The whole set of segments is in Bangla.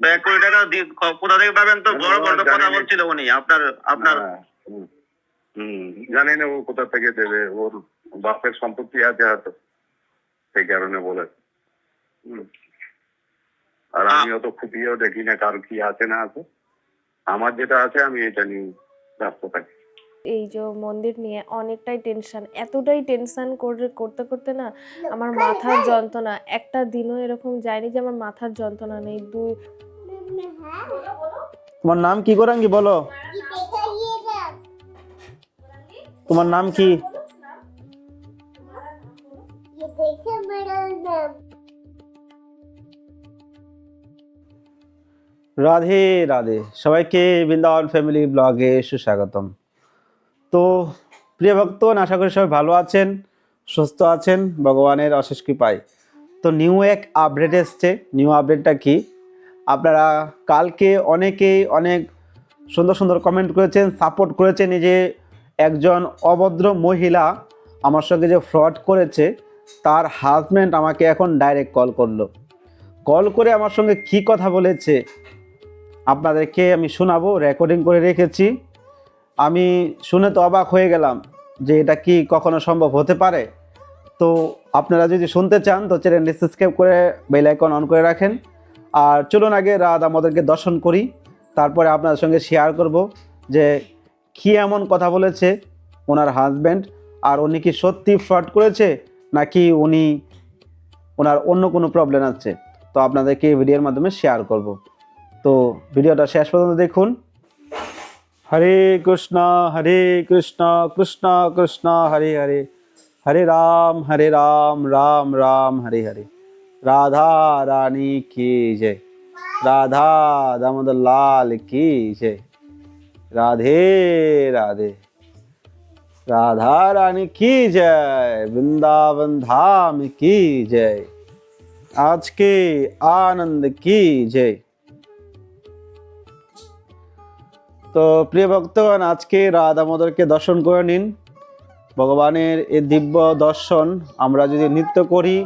এক কোটি টাকা কোথা থেকে পাবেন তো? বড় বড় কথা বলছিল উনি আপনার আপনার হ্যাঁ, জানি না ও কোথা থেকে দেবে ওর বাপের সম্পত্তি আছে হয়তো সেই কারণে বলে। আর আমি অত খুঁটিয়েও দেখি না কার কি আছে না আছে। আমার যেটা আছে আমি এটা নিয়ে ব্যস্ত থাকি। এই যে মন্দির নিয়ে অনেকটাই টেনশন এতটাই টেনশন করে করতে করতে না আমার মাথার যন্ত্রণা একটা দিনও এরকম যায়নি যে আমার মাথার যন্ত্রণা নেই। দুই তোমার নাম কি গোরাঙ্গি বলো। তোমার নাম কি? রাধে রাধে। সবাইকে বৃন্দাবন ফ্যামিলি ব্লগে সুস্বাগতম। তো প্রিয় ভক্তগণ, আশা করি সবাই ভালো আছেন, সুস্থ আছেন, ভগবানের অশেষ কৃপায়। তো নিউ এক আপডেট এসছে। নিউ আপডেটটা কি? আপনারা কালকে অনেকেই অনেক সুন্দর সুন্দর কমেন্ট করেছেন সাপোর্ট করেছেন এই যে একজন অভদ্র মহিলা আমার সঙ্গে যে ফ্রড করেছে, তার হাজব্যান্ড আমাকে এখন ডাইরেক্ট কল করল। কল করে আমার সঙ্গে কি কথা বলেছে, আপনাদেরকে আমি শোনাবো রেকর্ডিং করে রেখেছি। আমি শুনে তো অবাক হয়ে গেলাম যে এটা কি কখনো সম্ভব হতে পারে। তো আপনারা যদি শুনতে চান, তো চ্যানেলটি সাবস্ক্রাইব করে বেল আইকন অন করে রাখেন। আর চলুন আগে রাত আমাদেরকে দর্শন করি, তারপরে আপনাদের সঙ্গে শেয়ার করব যে কী এমন কথা বলেছে ওনার হাজব্যান্ড আর উনি কি সত্যি ফ্রড করেছে, নাকি উনি ওনার অন্য কোনো প্রবলেম আছে। তো আপনাদেরকে ভিডিওর মাধ্যমে শেয়ার করব। তো ভিডিওটা শেষ পর্যন্ত দেখুন। हरे कृष्णा हरे कृष्णा कृष्णा कृष्णा, हरे हरे। हरे राम हरे राम राम राम, हरे हरे। राधा रानी की जय। राधा दामोदर लाल की जय। राधे राधे। राधा रानी की जय। वृंदावन धाम की जय। आज के आनंद की जय। তো প্রিয় ভক্তগণ, আজকে রাধা দামোদরকে দর্শন করে নিন। ভগবানের এই দিব্য দর্শন আমরা যদি নৃত্য করি,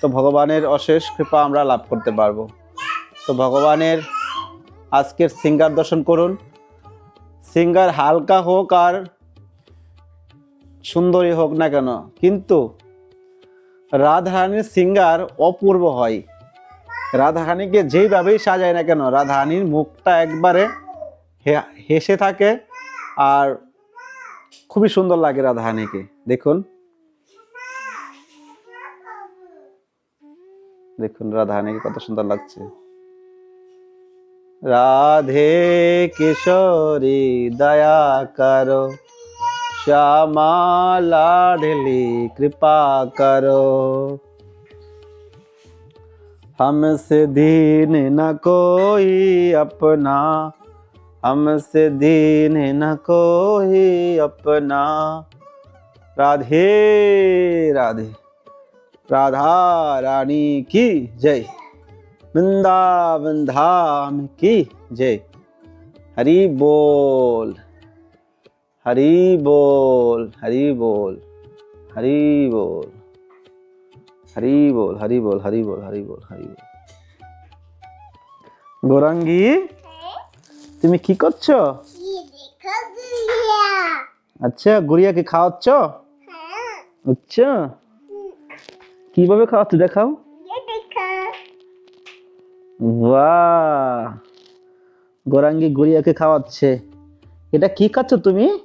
তো ভগবানের অশেষ কৃপা আমরা লাভ করতে পারব। তো ভগবানের আজকের সিঙ্গার দর্শন করুন। সিঙ্গার হালকা হোক আর সুন্দরী হোক না কেন, কিন্তু রাধারানীর সিঙ্গার অপূর্ব হয়। রাধারানীকে যেইভাবেই সাজায় না কেন, রাধারানীর মুখটা একবারে হেসে থাকে আর খুবই সুন্দর লাগে রাধারানীকে দেখুন দেখুন রাধারানীকে কত সুন্দর লাগছে রাধে কিশোরী দয়া করো श्यामा लाडली कृपा करो हमसे दीन न कोई अपना हमसे दीन न कोई अपना। राधे राधे। राधा रानी की जय। वृंदावन धाम की जय। हरि बोल हरि बोल हरि बोल हरि बोल। हरि बोल हरि बोल हरि बोल हरि बोल हरि बोल। गोरंगी তুমি কি করছ? আচ্ছা গুড়িয়াকে খাওয়াচ্ছ? আচ্ছা। কীভাবে খাওয়াচ্ছ দেখাও। বাহ। গোরাঙ্গি গুড়িয়াকে খাওয়াচ্ছে। এটা কি খাচ্ছ তুমি?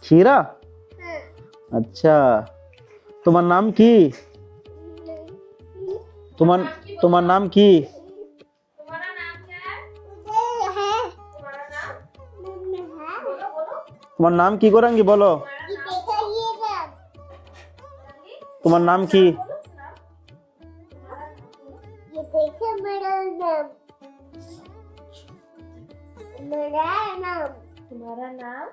ক্ষীরা? আচ্ছা। তোমার নাম কি? তোমার তোমার নাম কি? তোমার নাম কি গোরাঙ্গি বলো তোমার নাম কি तुम्हारा नाम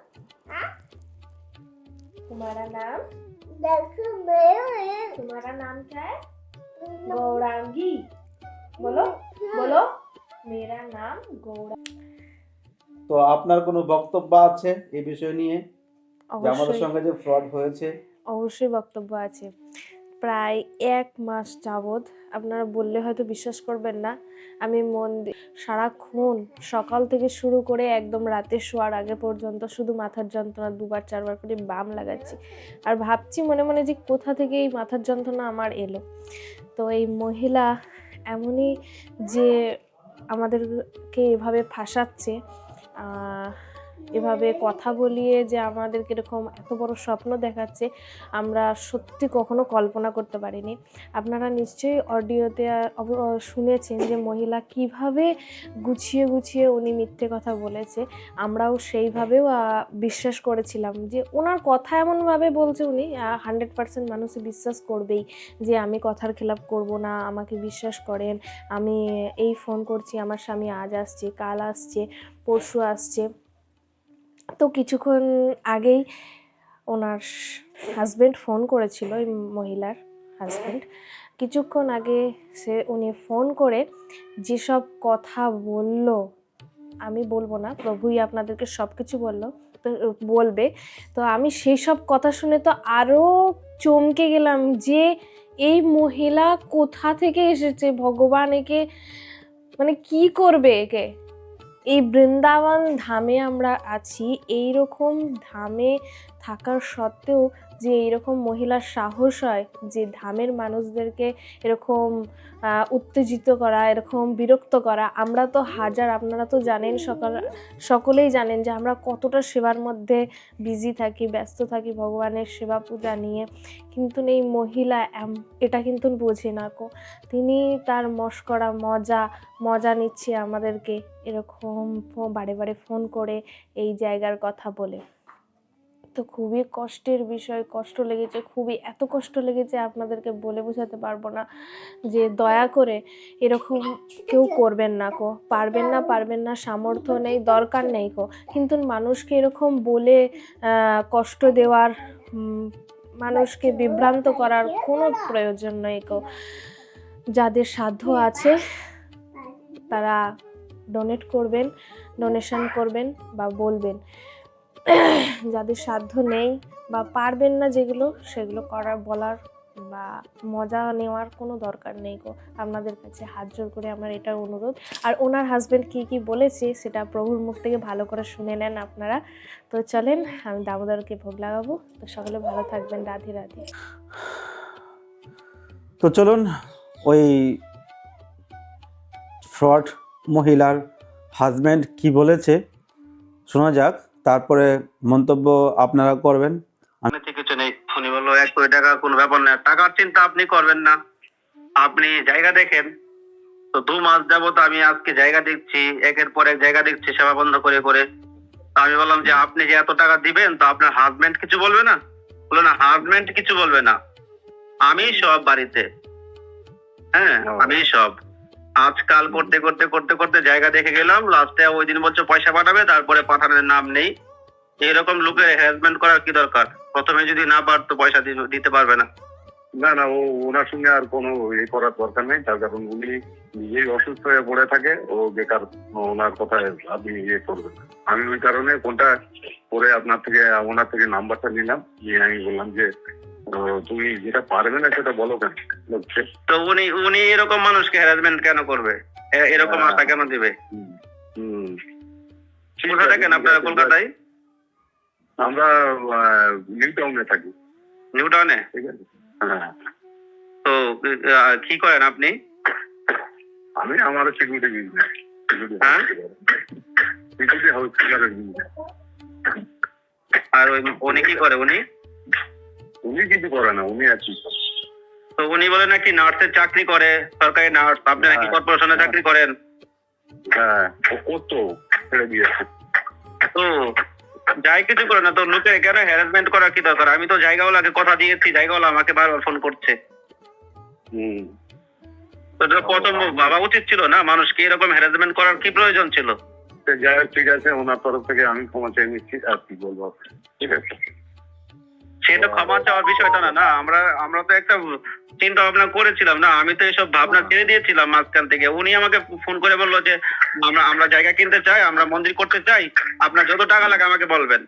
तुम्हारा नाम तुम्हारा नाम क्या है गौरांगी बोलो बोलो मेरा नाम गौरा তো আপনার কোনো বক্তব্য আছে এই বিষয় নিয়ে? যে আমাদের সঙ্গে যে ফ্রড হয়েছে? অবশ্যই বক্তব্য আছে। প্রায় এক মাস যাবৎ আপনারা বললে হয়তো বিশ্বাস করবেন না আমি মন সারাক্ষণ সকাল থেকে শুরু করে একদম রাতে শোয়ার আগে পর্যন্ত শুধু মাথার যন্ত্রণা দুবার চারবার করে বাম লাগাচ্ছি। আর ভাবছি মনে মনে যে কোথা থেকে এই মাথার যন্ত্রণা আমার এলো। তো এই মহিলা এমনই যে আমাদেরকে এভাবে ফাঁসাচ্ছে 啊、এভাবে কথা বলিয়ে যে আমাদেরকে এরকম এত বড় স্বপ্ন দেখাচ্ছে, আমরা সত্যি কখনো কল্পনা করতে পারিনি। আপনারা নিশ্চয়ই অডিওতে শুনেছেন যে মহিলা কীভাবে গুছিয়ে গুছিয়ে উনি মিথ্যে কথা বলেছে। আমরাও সেইভাবেও বিশ্বাস করেছিলাম যে ওনার কথা এমনভাবে বলছে উনি হান্ড্রেড পার্সেন্ট মানুষ বিশ্বাস করবেই যে আমি কথার খেলাপ করব না, আমাকে বিশ্বাস করেন, আমি এই ফোন করছি, আমার স্বামী আজ আসছে, কাল আসছে, পরশু আসছে। তো কিছুক্ষণ আগেই ওনার হাজব্যান্ড ফোন করেছিল ওই মহিলার হাজব্যান্ড কিছুক্ষণ আগে সে, উনি ফোন করে, যেসব কথা বলল, আমি বলব না, প্রভুই আপনাদেরকে সব কিছু বলল, তো বলবে। তো আমি সেই সব কথা শুনে তো আরও চমকে গেলাম যে এই মহিলা কোথা থেকে এসেছে? ভগবান একে মানে কি করবে একে? এই বৃন্দাবন ধামে আমরা আছি এই রকম ধামে থাকার সত্ত্বেও যে এইরকম মহিলার সাহস হয়, যে ধামের মানুষদেরকে এরকম উত্তেজিত করা, এরকম বিরক্ত করা, আমরা তো হাজার, আপনারা তো জানেন, সকাল, সকলেই জানেন যে আমরা কতটা সেবার মধ্যে বিজি থাকি, ব্যস্ত থাকি ভগবানের সেবা পূজা নিয়ে। কিন্তু এই মহিলা এটা কিন্তু বোঝে না কো। তিনি তার মস্করা মজা মজা নিচ্ছে আমাদেরকে এরকম বারে বারে ফোন করে এই জায়গার কথা বলে। তো খুবই কষ্টের বিষয়, কষ্ট লেগেছে, খুবই এত কষ্ট লেগেছে আপনাদেরকে বলে বোঝাতে পারব না যে দয়া করে এরকম কেউ করবেন না কো, পারবেন না পারবেন না, সামর্থ্য নেই, দরকার নেই কো। কিন্তু মানুষকে এরকম বলে কষ্ট দেওয়ার মানুষকে বিভ্রান্ত করার কোনো প্রয়োজন নেই কো। যাদের সাধ্য আছে, তারা ডোনেট করবেন ডোনেশন করবেন বা বলবেন। যাদের সাধ্য নেই বা পারবেন না যেগুলো, সেগুলো করার, বলার বা মজা নেওয়ার কোনো দরকার নেই গো। আপনাদের কাছে হাত জোর করে আমার এটা অনুরোধ। আর ওনার হাজব্যান্ড কি কি বলেছে, সেটা প্রভুর মুখ থেকে ভালো করে শুনে নেন আপনারা। তো চলেন, আমি দামোদরকে ভোগ লাগাবো। তো সকলে ভালো থাকবেন, রাধে রাধে। তো চলুন, ওই ফ্রড মহিলার হাজব্যান্ড কি বলেছে, শোনা যাক। তারপরে মন্তব্য আপনারা করবেন। আমি ঠিক কিছু নেই। উনি বলল এক কোটি টাকা কোনো ব্যাপার না। টাকার চিন্তা আপনি করবেন না। আপনি জায়গা দেখেন। তো দু মাস যাবত আমি আজকে জায়গা দেখছি একের পর এক জায়গা দেখছি সেবা বন্ধ করে করে। তো আমি বললাম যে আপনি যে এত টাকা দিবেন তো আপনার হাজবেন্ড কিছু বলবে না? বলল না হাজবেন্ড কিছু বলবে না। আমি সব বাড়িতে। হ্যাঁ। আমি সব। আজকাল করতে করতে করতে করতে জায়গা দেখে গেলাম। লাস্টে ওই দিন বলছে পয়সা পাঠাবে, তারপরে পাঠানোর নাম নেই। এরকম লোকের হ্যারাসমেন্ট করার কি দরকার? প্রথমে যদি না পারতো পয়সা দিতে পারবে না। না না, ও, ওনার সঙ্গে আর কোনো ইয়ে করার দরকার নেই। তার কারণ উনি নিজেই অসুস্থ হয়ে পড়ে থাকে ও বেকার ওনার কথায় আপনি ইয়ে করবেন আমি ওই কারণে ফোনটা করে আপনার থেকে ওনার থেকে নাম্বারটা নিলাম। নিয়ে আমি বললাম যে তুমি যেটা পারবে না সেটা বলো কেন? তো উনি উনি এরকম মানুষকে হ্যারাসমেন্ট কেন করবে? এরকম হ্যাঁ। আশা কেন দিবে? কোথায় থাকেন আপনারা কলকাতায়? আমরা নিউ টাউনে থাকি। নিউ টাউনে ঠিক আছে। হ্যাঁ। তো কি করেন আপনি? আমি আমার সিকিউরিটি বিজনেস হ্যাঁ? সিকিউরিটি হাউস কিলারের বিজনেস আর উনি কি করে উনি? উনি কিছু করে না উনি করে? তো উনি বলে নাকি নার্সের চাকরি করে সরকারি নার্স আপনি নাকি হ্যাঁ। কর্পোরেশনে চাকরি করেন। হ্যাঁ ও করতো ছেড়ে দিয়েছে। তো যাই কিছু করে না তো লোকে কেন হ্যারাসমেন্ট করার কি দরকার? আমি তো জায়গাওয়ালাকে কথা দিয়েছি জায়গাওয়ালা আমাকে বারবার ফোন করছে। হুম। এটা ভাবা উচিত ছিল না মানুষকে এরকম হ্যারাসমেন্ট করার কি প্রয়োজন ছিল? যাই হোক ঠিক আছে ওনার তরফ থেকে আমি ক্ষমা চেয়ে নিচ্ছি আর কি বলব ঠিক আছে। সেটা ক্ষমা চাওয়ার বিষয়টা না না আমরা আমরা তো একটা চিন্তা ভাবনা করেছিলাম না আমি তো এসব ভাবনা ছেড়ে দিয়েছিলাম মাঝখান থেকে। উনি আমাকে ফোন করে বলল যে আমরা আমরা জায়গা কিনতে চাই আমরা মন্দির করতে চাই আপনার যত টাকা লাগে আমাকে বলবেন।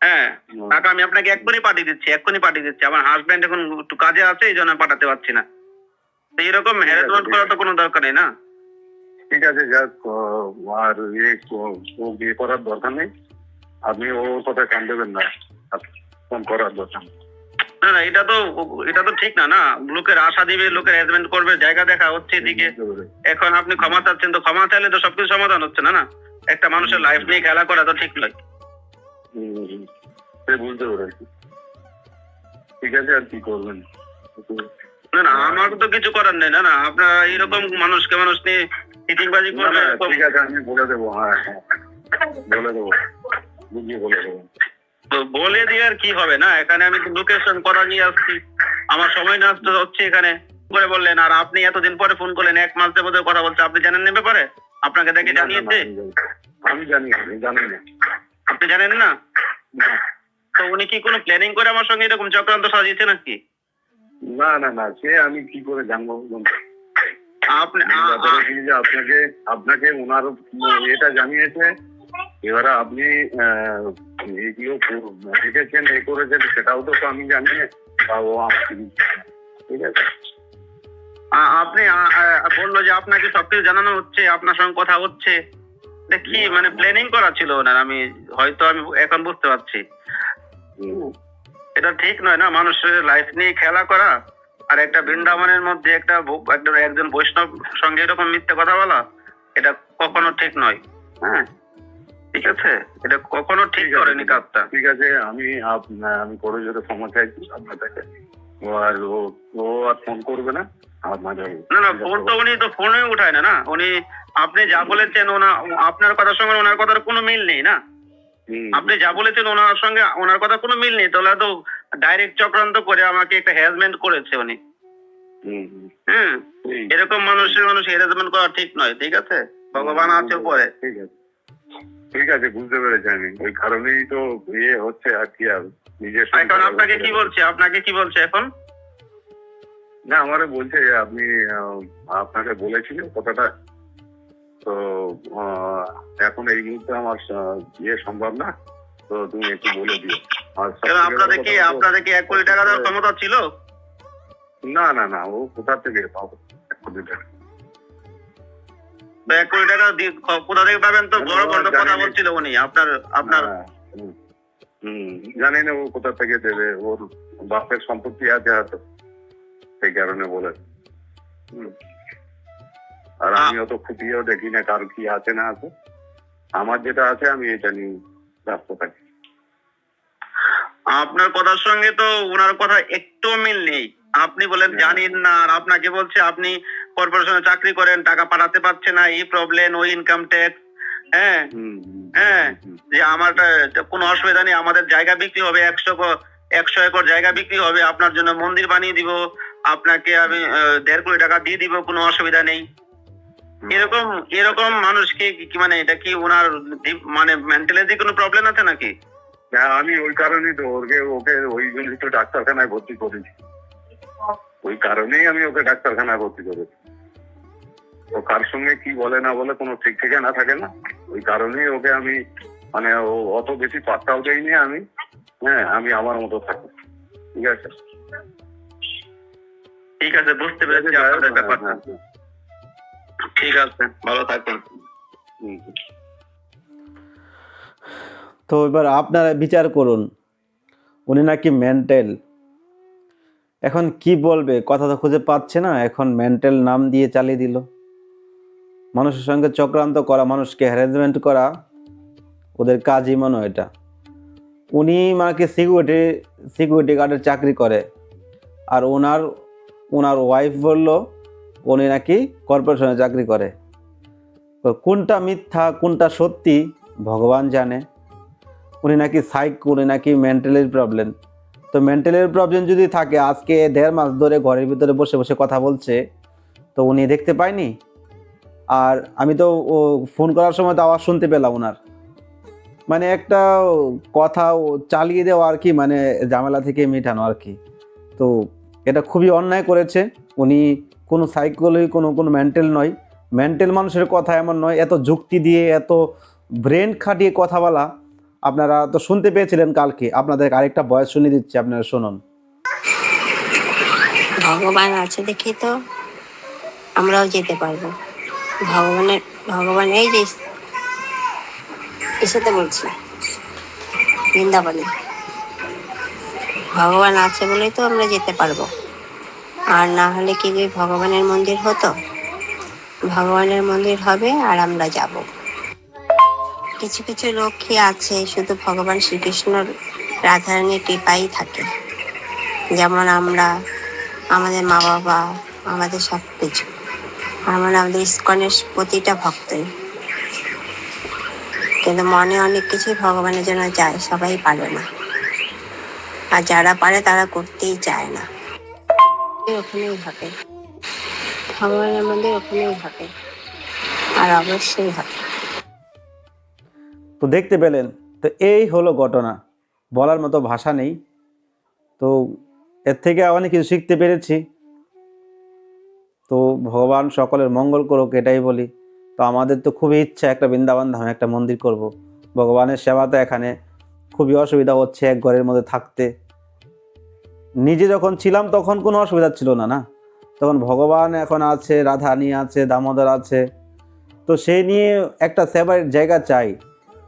হ্যাঁ টাকা আমি আপনাকে এক্ষুনি পাঠিয়ে দিচ্ছি এক্ষুনি পাঠিয়ে দিচ্ছি। আমার হাজবেন্ড এখন একটু কাজে আছে এই জন্য পাঠাতে পারছি না। তো এরকম হ্যারাসমেন্ট করা তো কোনো দরকার নেই না? ঠিক আছে যাক আর ইয়ে ও- বিয়ে করার দরকার নেই। আপনি ওর কথা কান দেবেন না। ফোন করার দরকার। না না এটা তো এটা তো ঠিক না না? লোকের আশা দিবে লোকের হ্যারাসমেন্ট করবে জায়গা দেখা হচ্ছে এদিকে। এখন আপনি ক্ষমা চাচ্ছেন তো ক্ষমা চাইলে তো সবকিছু সমাধান হচ্ছে না না? একটা মানুষের লাইফ নিয়ে খেলা করা তো ঠিক নয়। হুম, হুম। সে বুঝতে পেরেছি। ঠিক আছে আর কি করবেন? না না আমার তো কিছু করার নেই। না না আপনার এরকম মানুষকে মানুষ নিয়ে চিটিংবাজি ঠিক আছে আমি বলে দেবো হ্যাঁ হ্যাঁ বলে দেবো বুঝিয়ে বলে দেবো। তো বলে দিয়ে আর কি হবে? না এখানে আমি লোকেশন করা নিয়ে আসছি। আমার সময় নষ্ট হচ্ছে এখানে। করে বললেন আর আপনি এতদিন পরে ফোন করলেন এক মাস যাবতীয় কথা বলছে। আপনি জানেন না ব্যাপারে? আপনাকে দেখে জানিয়েছে? আমি জানি জানি না। আপনি জানেন না? না। তো উনি কি কোনো প্ল্যানিং করে আমার সঙ্গে এরকম চক্রান্ত সাজিয়েছে নাকি? না না না সে আমি কি করে জানব? আপনি আপনাকে আপনাকে ওনার এটা জানিয়েছে এবারে আপনি কর- এ করেছেন সেটাও তো আমি জানি বা ও। ঠিক আছে আপনি বলল যে আপনাকে সবকিছু জানানো হচ্ছে আপনার সঙ্গে কথা হচ্ছে কি মানে প্ল্যানিং করা ছিল ওনার আমি হয়তো আমি এখন বুঝতে পারছি। এটা ঠিক নয় না মানুষের লাইফ নিয়ে খেলা করা আর একটা বৃন্দাবনের মধ্যে একটা একজন বৈষ্ণব সঙ্গে এরকম মিথ্যে কথা বলা এটা কখনো ঠিক নয়। হ্যাঁ? ঠিক আছে? এটা কখনো ঠিক করেনি কাজটা ঠিক আছে আমি আমি করে ক্ষমা চাইছি আপনার কাছে ও আর ও আর ফোন করবে না না না ফোন তো উনি তো ফোনে উঠায় না না? উনি আপনি যা বলেছেন ওনা আপনার কথার সঙ্গে ওনার কথার কোনো মিল নেই না? আপনি যা বলেছেন ওনার সঙ্গে ওনার কথা কোনো মিল নেই। তাহলে তো ডাইরেক্ট চক্রান্ত করে আমাকে একটা হ্যারাসমেন্ট করেছে উনি। হুম, এরকম মানুষের মানুষ হ্যারাসমেন্ট করা ঠিক নয় ঠিক আছে? ভগবান আছে পরে। ঠিক আছে। ঠিক আছে বুঝতে পেরেছি আমি। ওই কারণেই তো ইয়ে হচ্ছে আর কি আর নিজের এখন আপনাকে কি বলছে? আপনাকে কি বলছে এখন? না আমারে বলছে আপনি আপনাকে বলেছিল কথাটা তো এখন এই মুহূর্তে আমার ইয়ে সম্ভব না। তো তুমি একটু বলে দিও। আপনাদের কি আপনাদের কি এক কোটি টাকা দেওয়ার ক্ষমতা ছিল? না না না ও কোথা থেকে পাবো এক কোটি টাকা? এক কোটি টাকা কোথা থেকে পাবেন তো? বড় বড় কথা বলছিল উনি আপনার আপনার হ্যাঁ, হুম, হুম জানি না ও কোথা থেকে দেবে। ওর বাপের সম্পত্তি আছে হয়তো। সেই কারণে বলে হুম। আর আমি অত খুঁটিয়েও দেখি না কার কি আছে না আছে আমার যেটা আছে আমি এটা নিয়ে ব্যস্ত থাকি আপনার কথার সঙ্গে তো ওনার কথা একটু মিল নেই আপনি বলেন। জানেন না আর আপনাকে বলছে আপনি কর্পোরেশনে চাকরি করেন টাকা পাঠাতে পারছে না এই প্রবলেম ওই ইনকাম ট্যাক্স হ্যাঁ হ্যাঁ। যে আমার কোনো অসুবিধা নেই আমাদের জায়গা বিক্রি হবে একশো একশো একর জায়গা বিক্রি হবে আপনার জন্য মন্দির বানিয়ে দিব আপনাকে আমি দেড় কোটি টাকা দিয়ে দিব কোনো অসুবিধা নেই। এরকম এরকম মানুষকে কি- মানে এটা কি ওনার মানে মেন্টালিটি কোনো প্রবলেম আছে নাকি? হ্যাঁ আমি ওই কারণেই তো ওকে ওকে ওই জন্যই তো ডাক্তারখানায় ভর্তি করেছি। ওই কারণেই আমি ওকে ডাক্তারখানায় ভর্তি করেছি। ও কার সঙ্গে কি বলে না বলে কোনো ঠিক ঠিকানা থাকে না। ওই কারণেই ওকে আমি মানে ও অত বেশি পাত্তাও দেইনি আমি। হ্যাঁ আমি আমার মতো থাকি। ঠিক আছে? ঠিক আছে বুঝতে পেরেছি আপনাদের ব্যাপারটা। হ্যাঁ, হ্যাঁ, ঠিক আছে ভালো থাকবেন। তো এবার আপনারা বিচার করুন উনি নাকি মেন্টাল। এখন কি বলবে কথা তো খুঁজে পাচ্ছে না এখন মেন্টাল নাম দিয়ে চালিয়ে দিল। মানুষের সঙ্গে চক্রান্ত করা মানুষকে হ্যারাসমেন্ট করা ওদের কাজই মনে হয় এটা। উনি মানে সিকিউরিটি সিকিউরিটি গার্ডের চাকরি করে আর ওনার ওনার ওয়াইফ বলল উনি নাকি কর্পোরেশনে চাকরি করে। কোনটা মিথ্যা, কোনটা সত্যি, ভগবান জানে। উনি নাকি সাইক উনি নাকি মেন্টালের প্রবলেম তো মেন্টালের প্রবলেম যদি থাকে, আজকে দেড় মাস ধরে ঘরের ভিতরে বসে বসে কথা বলছে, তো উনি দেখতে পায়নি আর আমি তো ফোন করার সময় তো আওয়াজ শুনতে পেলাম ওনার। মানে একটা কথা চালিয়ে দেওয়া আর কি মানে ঝামেলা থেকে মেটানো আর কি। তো এটা খুবই অন্যায় করেছে। উনি কোনো সাইকোলজি কোনো কোনো মেন্টাল নয়। মেন্টাল মানুষের কথা এমন নয়, এত যুক্তি দিয়ে, এত ব্রেন খাটিয়ে কথা বলা। আপনারা তো শুনতে পেয়েছিলেন কালকে, আপনাদের আরেকটা বয়স শুনিয়ে দিচ্ছি, আপনারা শুনুন। ভগবান আছে দেখে তো, আমরাও যেতে পারব। ভগবানের, ভগবান এই যে এসাতে বলছি, বৃন্দাবনে। ভগবান আছে বলেই তো আমরা যেতে পারব। আর না হলে কি ভগবানের মন্দির হতো? ভগবানের মন্দির হবে আর আমরা যাব। কিছু কিছু লোকই আছে, শুধু ভগবান শ্রীকৃষ্ণর রাধারানীর কৃপাই থাকে। যেমন আমরা, আমাদের মা বাবা, আমাদের সব কিছু আমরা আমাদের ইস্কনের প্রতিটা ভক্তই। কিন্তু মনে অনেক কিছুই ভগবানের জন্য যায়, সবাই পারে না। আর যারা পারে তারা করতেই চায় না। ওখানেই হবে ভগবানের মন্দির ওখানেই হবে আর অবশ্যই হবে তো দেখতে পেলেন, তো এই হলো ঘটনা। বলার মতো ভাষা নেই। তো এর থেকে অনেক কিছু শিখতে পেরেছি। তো ভগবান সকলের মঙ্গল করুক, এটাই বলি। তো আমাদের তো খুবই ইচ্ছা একটা বৃন্দাবন ধামে একটা মন্দির করব। ভগবানের সেবা তো এখানে খুবই অসুবিধা হচ্ছে এক ঘরের মধ্যে থাকতে। নিজে যখন ছিলাম তখন কোনো অসুবিধা ছিল না না? তখন ভগবান এখন আছে রাধানি আছে, দামোদর আছে। তো সেই নিয়ে একটা সেবার জায়গা চাই।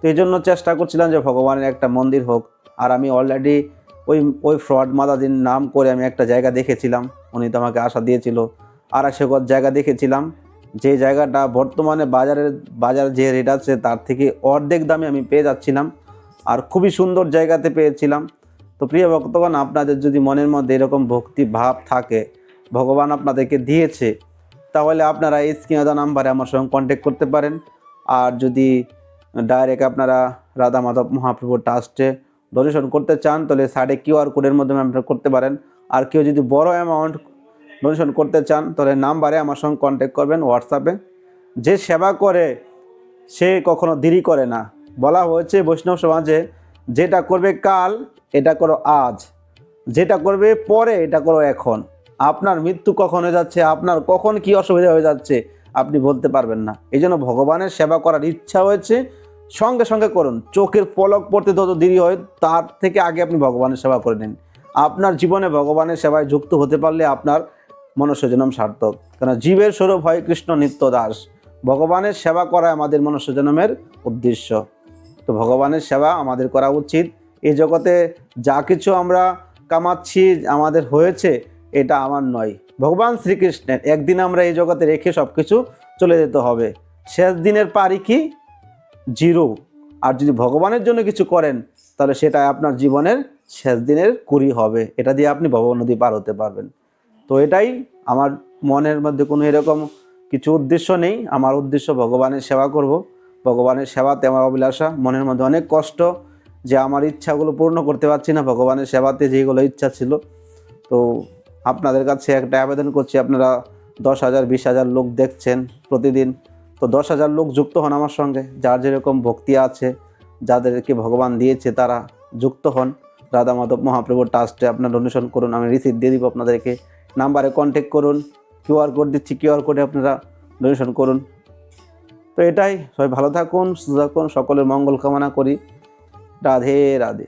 তো এই জন্য চেষ্টা করছিলাম যে ভগবানের একটা মন্দির হোক। আর আমি অলরেডি ওই ওই ফ্রড মাদাদিন নাম করে আমি একটা জায়গা দেখেছিলাম। উনি তো আমাকে আশা দিয়েছিল। আড়াইশো গজ জায়গা দেখেছিলাম। যে জায়গাটা বর্তমানে বাজারের, বাজার যে রেট আছে তার থেকে অর্ধেক দামে আমি পেয়ে যাচ্ছিলাম। আর খুবই সুন্দর জায়গাতে পেয়েছিলাম। তো প্রিয় ভক্তগণ, আপনাদের যদি মনের মধ্যে এরকম ভক্তি ভাব থাকে, ভগবান আপনাদেরকে দিয়েছে, তাহলে আপনারা এই স্ক্রিনে নাম্বারে আমার সঙ্গে কন্ট্যাক্ট করতে পারেন। আর যদি ডাইরেক্ট আপনারা রাধা মাধব মহাপ্রভু ট্রাস্টে ডোনেশন করতে চান, তাহলে সাইডে কিউআর কোডের মাধ্যমে আপনারা করতে পারেন। আর কেউ যদি বড় অ্যামাউন্ট ডোনেশন করতে চান, তাহলে নাম্বারে আমার সঙ্গে কন্ট্যাক্ট করবেন হোয়াটসঅ্যাপে যে সেবা করে, সে কখনো দেরি করে না। বলা হয়েছে বৈষ্ণব সমাজে যেটা করবে কাল, এটা করো আজ। যেটা করবে পরে, এটা করো এখন। আপনার মৃত্যু কখন হয়ে যাচ্ছে? আপনার কখন কি অসুবিধা হয়ে যাচ্ছে? আপনি বলতে পারবেন না। এই জন্য ভগবানের সেবা করার ইচ্ছা হয়েছে। সঙ্গে সঙ্গে করুন। চোখের পলক পড়তে যত দেরি হয়, তার থেকে আগে আপনি ভগবানের সেবা করে নিন। আপনার জীবনে ভগবানের সেবায় যুক্ত হতে পারলে আপনার মনুষ্যজনম সার্থক। কেন জীবের স্বরূপ হয় কৃষ্ণ নিত্য দাস। ভগবানের সেবা করা আমাদের মনুষ্যজনমের উদ্দেশ্য। তো ভগবানের সেবা আমাদের করা উচিত। এই জগতে যা কিছু আমরা কামাচ্ছি, আমাদের হয়েছে, এটা আমার নয়। ভগবান শ্রীকৃষ্ণের, একদিন আমরা এই জগতে রেখে সব কিছু চলে যেতে হবে। শেষ দিনের পারি কি? জিরো। আর যদি ভগবানের জন্য কিছু করেন, তাহলে সেটা আপনার জীবনের শেষ দিনের কুড়ি হবে। এটা দিয়ে আপনি ভগবান নদী পার হতে পারবেন। তো এটাই আমার মনের মধ্যে কোনো এরকম কিছু উদ্দেশ্য নেই। আমার উদ্দেশ্য ভগবানের সেবা করব। ভগবানের সেবাতে আমার অভিলাষা, মনের মধ্যে অনেক কষ্ট যে আমার ইচ্ছাগুলো পূর্ণ করতে পারছি না, ভগবানের সেবাতে যেগুলো ইচ্ছা ছিল। তো আপনাদের কাছে একটা আবেদন করছি, আপনারা দশ হাজার, বিশ হাজার লোক দেখছেন প্রতিদিন, তো দশ হাজার লোক যুক্ত হন আমার সঙ্গে। যার যেরকম ভক্তি আছে, যাদেরকে ভগবান দিয়েছে, তারা যুক্ত হন। রাধা মাধব মহাপ্রভুর ট্রাস্টে আপনার ডোনেশন করুন, আমি রিসিপ্ট দিয়ে দিব আপনাদেরকে। নাম্বারে কন্ট্যাক্ট করুন কিউআর কোড দিচ্ছি কিউআর কোডে আপনারা ডোনেশন করুন। তো এটাই। সবাই ভালো থাকুন সুস্থ থাকুন সকলের মঙ্গল কামনা করি। রাধে রাধে।